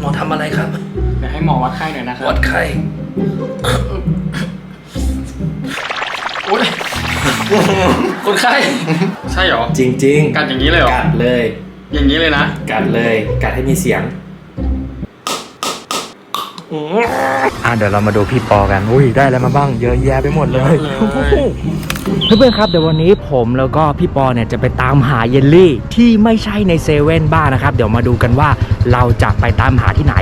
หมอทำอะไรครับ เดี๋ยวให้หมอวัดไข้หน่อยนะครัวัดไข้โอ๊ยคนไข้ ใช่เหรอ จริงกัดอย่างนี้เลยเหรอ กัดเลย อย่างนี้เลยนะ กัดเลย กัดให้มีเสียง อ่าเดี๋ยวเรามาดูพี่ปอกัน อุ้ยได้อะไรมาบ้าง เยอะแยะไปหมดเลยเยอะเลย เพื่อนๆครับเดี๋ยววันนี้ผมแล้วก็พี่ปอเนี่ยจะไปตามหาเยลลี่ที่ไม่ใช่ในเซเว่นบ้างนะครับ เดี๋ยวมาดูกันว่าเราจะไปตามหาที่ไหน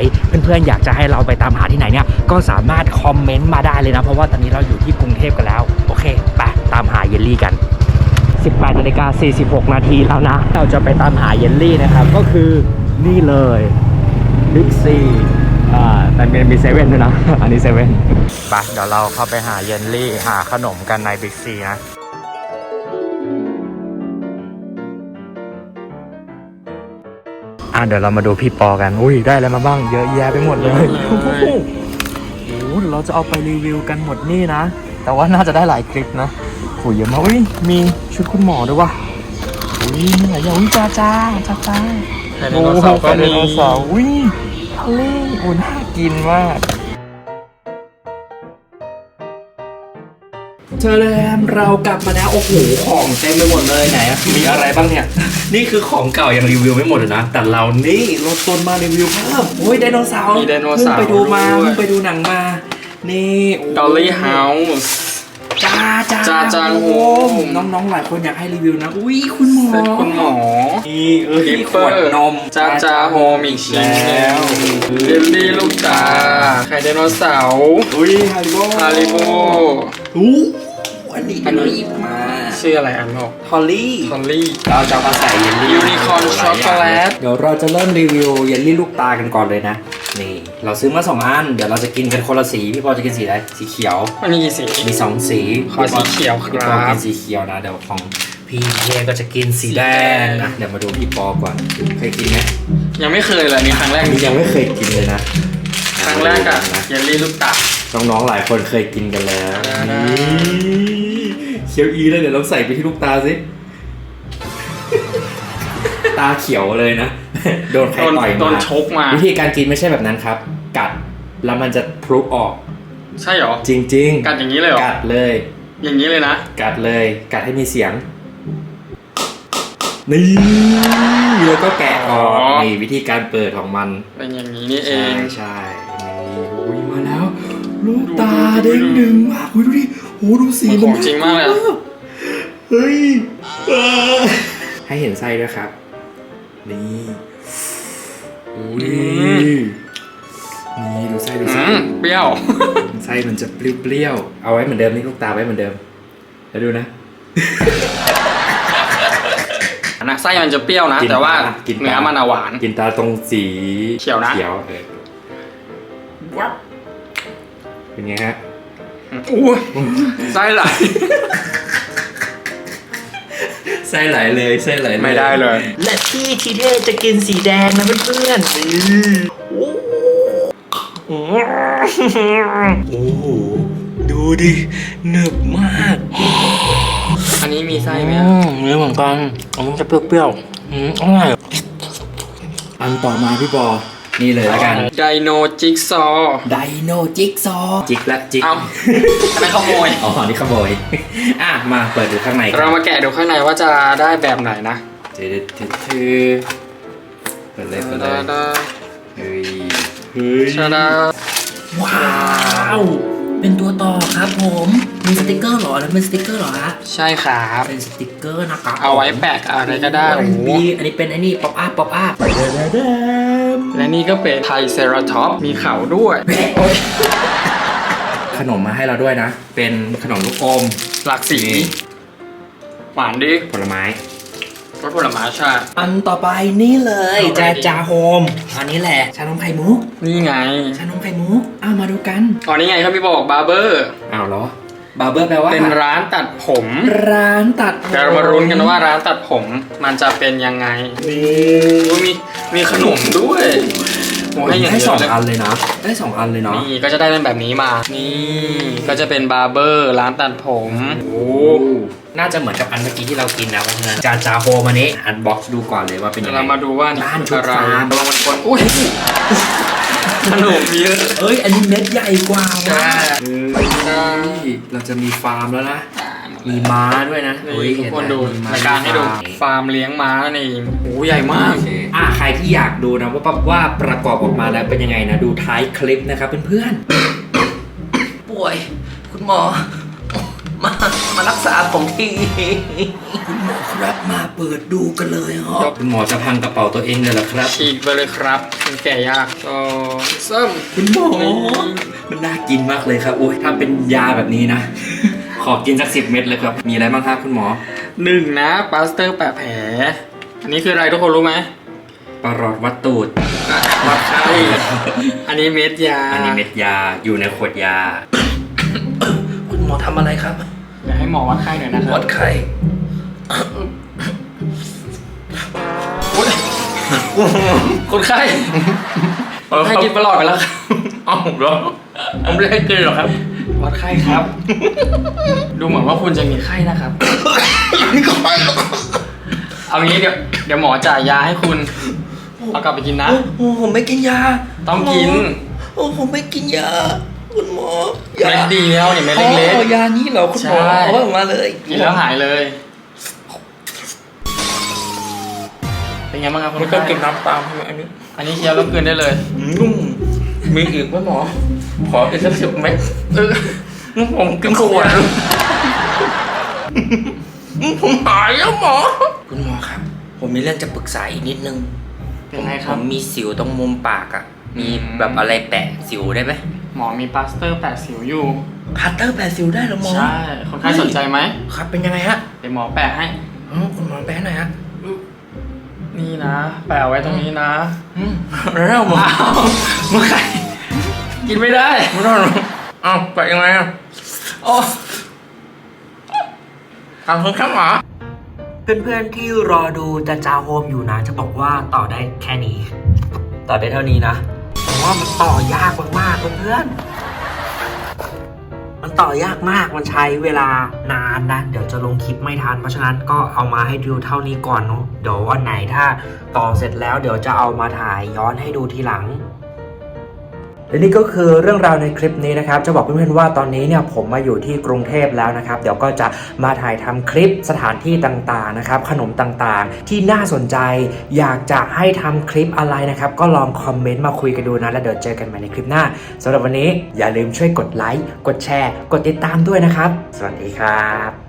เพื่อนๆอยากจะให้เราไปตามหาที่ไหนเนี่ยก็สามารถคอมเมนต์มาได้เลยนะ เพราะว่าตอนนี้เราอยู่ที่กรุงเทพกันแล้ว โอเคไปตามหาเยลลี่กัน 18นาฬิกา46 นาทีแล้วนะ เราจะไปตามหาเยลลี่นะครับ ก็คือนี่เลยบิ๊กซี อ่าแต่มีมีเซเว่นด้วยนะ อันนี้เซเว่นไปเดี๋ยวเราเข้าไปหาเยลลี่หาขนมกันในบิ๊กซีนะอะเดี๋ยวเรามาดูพี่ปอกัน อุ้ยได้อะไรมาบ้าง เยอะแยะไปหมดเลยเยอะเลยโอ้โหโอ้โหเดี๋ยวเราจะเอาไปรีวิวกันหมดนี่นะ แต่ว่าน่าจะได้หลายคลิปนะโอ้ยเยอะมากอุ้ยมีชุดคุณหมอด้วยวะอุ้ยมีหลายอย่างอุ้ยจ้าจ้าจ้าจ้าไข่ไดโนเสาร์ก็ไข่ไดมีโนเสาร์อุ้ย ทะเลอุ้ยน่ากินมากเจอเลยครับเรากลับมาแล้วโอ้โหของเต็มไปหมดเลยไหนอะมีอะไรบ้างเนี่ย นี่คือของเก่ายังรีวิวไม่หมดเลยนะ แต่เรานี่เราตนมารีวิวเพิ่มโอ้ยไดโนเสาร์มีไดโนเสาร์เพิ่งไปดูมาด้วยเพิ่งไปดูหนังมา นี่โยดอลลี่เฮาส์ จ้าจ้าจ้าจ้าโฮม น้องๆหลายคนอยากให้รีวิวนะ อุ้ยคุณหมอเซตคุณหมอนี่เออคลิปขเปอวดร์นมจ้าจ้าโฮมอีกชิ้นหนึแล้วงเจลลี่ลูกตาไข่ไดโนเสาร์อุ้ยฮาริโบฮาริโบอู้อันนี้อันนี้หยิบมาชื่ออะไรอันบอกทอลลี่ทอลลี่เราจะเอามาใส่เยลลี่ยูนิคอร์นช็อกโกแลตเดี๋ยวเราจะเริ่มรีวิวเยลลี่ลูกตากันก่อนเลยนะ นี่เราซื้อมาสองอัน เดี๋ยวเราจะกินกันคนละสีพี่ปอจะกินสีอะไรสีเขียว มันมีกี่สี มีสองสีขอสีเขียวครับพี่ปอกินสีเขียวนะเดี๋ยวของพี่เทก็จะกินสีแดงนะเดี๋ยวมาดูพี่ปอก่อนเคยกินไหมยังไม่เคยเลยนี่ครั้งแรกอันนี้ยังไม่เคยกินเลยนะครั้งแรกอะนะเยลลี่ลูกตา น้องๆหลายคนเคยกินกันแล้วได้ได้นี่เขียวอีเลยเดี๋ยวเราใส่ไปที่ลูกตาสิ ตาเขียวเลยนะ โดนใครโดนต่อยโดมานชกมา วิธีการกินไม่ใช่แบบนั้นครับ กัดแล้วมันจะพลุออก ใช่เหรอ จริงกัดอย่างนี้เลยเหรอ กัดเลย อย่างนี้เลยนะ กัดเลย กัดให้มีเสียง นี่แล้วก็แกะออกอ๋อนี่วิธีการเปิดของมัน เป็นอย่างนี้นี่เอใช่งใช่นี่อุ้ยมาแล้ว ลูกตาดูเด้งดูดึงมากอุ้ยดูดิโหดูสีมันมันของจริงมากเลยอะเฮ้ยเออให้เห็นไส้ด้วยครับ นี่อุ้ยนี่ดูไส้ดูอืไส้มเปรี้ยวไส้มันจะเปรี้ยวๆเอาไว้เหมือนเดิมนี่ลูกตาไว้เหมือนเดิมแล้วดูนะนะไส้มันจะเปรี้ยวนะกินแต่ว่าปลากินปลาเนื้อมันอะหวาน กินตาตรงสีเขียวนะเขียวเออวับเป็นไงฮะอู้ไส้ไหล ไส้ไหลเลยไส้ไหลไม่ได้เลย และพี่ทีเทจะกินสีแดงนะเพื่อนๆโอ้โหดูดิหนึบมาก อันนี้มีไส้ไหมอือะมเนื้อเหมือนกันอันนี้จะเปรี้ยวๆอืมอร่อยอันต่อมาพี่บอ นี่เลยแล้วกันไดโนจิ๊กซอว์ไดโนจิ๊กซอว์จิกและจิกเอาอันนั้นขโมยอ๋อนี่ขโมยอะมาเปิดดูข้างในกันเรามาแกะดูข้างในว่าจะได้แบบไหนนะเจดเทเทเปิดเลยเปิดเลยดาเฮ้ยเฮ้ยชาดาว้าวเป็นตัวต่อครับผม มีสติกเกอร์เหรอ แล้วเป็นสติกเกอร์เหรอฮะใช่ครับ เป็นสติกเกอร์นะครับ เอาไว้แปะอะไรก็ได้โอ้โหมีอันนี้เป็นไอ้นี่ป๊อปอัพป๊อปอัพ และนี่ก็เป็นไทเซราท็อปมีเขาด้วย ขนมมาให้เราด้วยนะ เป็นขนมลูกอมหลากสีนี่หวานดิผลไม้รสผลไม้ชาอันต่อไปนี่เลยเอาไปจาดิจาโฮมอันนี้แหละชานมไข่มุกนี่ไงชานมไข่มุกเอามาดูกันอ๋อนี่ไงเขาพี่บอกบาร์เบอร์อ้าวเหรอ บาร์เบอร์แปลว่าเป็นร้านตัดผม ร้านตัดผมเดี๋ยวเรามารุ้นกันว่าร้านตัดผมมันจะเป็นยังไงนี่โอ้ยมีมีขนมด้วยโอ้ให้อย่างให้เยสองอะเลยอันเลยนะ ได้สองอันเลยเนาะนี่ก็จะได้เป็นแบบนี้มา นี่ก็จะเป็นบาร์เบอร์ร้านตัดผม โอ้น่าจะเหมือนกับอันเมื่อกี้ที่เรากินนะเพราะฉะนั้นจาจาโฮมอันนี้อันบ็อกซ์ดูก่อนเลยว่าเป็นเดี๋ยัยวงไง เรามาดูว่านี่ร้านคืออะไรทุกร้านระวังมันคนอุ้ย ขนมเยอะ เอ้ย อันนี้เม็ดใหญ่กว่าใช่ว่ะเฮ้ยเราจะมีฟาร์มแล้วนะ มีม้าด้วยนะนี่เฮ้ยทุกคนดูเห็นไหมรายการให้ดูมีม้ฟาร์มเลี้ยงม้านั่นเองโอ้ใหญ่มากอ่าใครที่อยากดูนะว่าว่าประกอบออกมาแล้วเป็นยังไงนะ ดูท้ายคลิปนะครับเพื่อนป่วย คุณหมอ มามารักษาผมทีๆคุณหมอครับมาเปิดดูกันเลยฮะคุณหมอจะพังกระเป๋าตัวเองเลยเหรอครับ ฉีกไปเลยครับมันแก่ยากก็เส้มคุณหมอ มันน่ากินมากเลยครับโอ้ยถ้าเป็นยาแบบนี้นะ ขอกินสักสิบเม็ดเลยครับ มีอะไรบ้างครับคุณหมอหนึ่งนะปาสเตอร์แปะแผล อันนี้คืออะไรทุกคนรู้ไหมปลอดวัดตูดวัดไข้อันนี้เม็ดยา อันนี้เม็ดยาอยู่ในขวดยา คุณหมอทำอะไรครับเดี๋ยวให้หมอวัดไข้หน่อยนะครัวับดไข้คนไข้คนไข้กินประหลอดไปแล้วครับเอ้าเหรอผมไม่ได้กินหรอครับ วัดไข้ครับ ดูเหมือนว่าคุณจะมีไข้นะครับ เอางี้เดี๋ยวเดี๋ยวหมอจ่ายยาให้คุณ เอากลับไปกินนะ โอ้โหผมไม่กินยาต้องกิน โอ้ผมไม่กินยา คุณหมอยาเม็ดเดียวเนี่ยเม็ดเล็ก อ๋อยานี้เหรอคุณหมอใช่ เอาออกมาเลยๆกินแล้วหายเลย เป็นไงบ้างครับคุณไม่ต้องไข้กินน้ำตามใช่ไหมอันนี้อันนี้เคี้ยวแล้วกลืนได้เลยนุ่มมีอีกไหมหมอ ขออีกสักสิบเม็ดเออผมกินขวดผมหายแล้วหมอ คุณหมอครับ ผมมีเรื่องจะปรึกษาอีกนิดนึงเป็นไงคผรับ มมีสิวตรงมุมปากอะ มีอืมแบบอะไรแปะสิวได้ไหม หมอมีปลาสเตอร์แปะสิวอยู่พัตเตอร์แปะสิวได้เหรอหมอ ใช่ คนไข้สนใจไหมครับเป็นยังไงฮะเดี๋ยวหมอแปะให้ อ๋อคุณหมอแปะหน่อยฮะนี่นะ แปะไว้ตรงนี้นะอืมแล้วหมออ้าวเมื่อไหร่กินไม่ได้ไม่ต้องหรอกเอ้าแปะยังไงอะโอ้ทำคุณครับหมอ เพื่อนๆที่รอดูจะจาโฮมอยู่นะ จะบอกว่าต่อได้แค่นี้ ต่อได้เท่านี้นะผม ว่ามันต่อยากมากๆเพื่อนมันต่อยากมาก มันใช้เวลานานนะ เดี๋ยวจะลงคลิปไม่ทัน เพราะฉะนั้นก็เอามาให้ดูเท่านี้ก่อนเนาะ เดี๋ยววันไหนถ้าต่อเสร็จแล้วเดี๋ยวจะเอามาถ่ายย้อนให้ดูทีหลัง และนี่ก็คือเรื่องราวในคลิปนี้นะครับจะบอกเพื่อนๆว่าตอนนี้เนี่ยผมมาอยู่ที่กรุงเทพแล้วนะครับ เดี๋ยวก็จะมาถ่ายทำคลิปสถานที่ต่างๆนะครับขนมต่างๆ ที่น่าสนใจ อยากจะให้ทำคลิปอะไรนะครับ ก็ลองคอมเมนต์มาคุยกันดูนะ แล้วเดี๋ยวเจอกันใหม่ในคลิปหน้าสำหรับวันนี้อย่าลืมช่วยกดไลค์กดแชร์ กดติดตามด้วยนะครับ สวัสดีครับ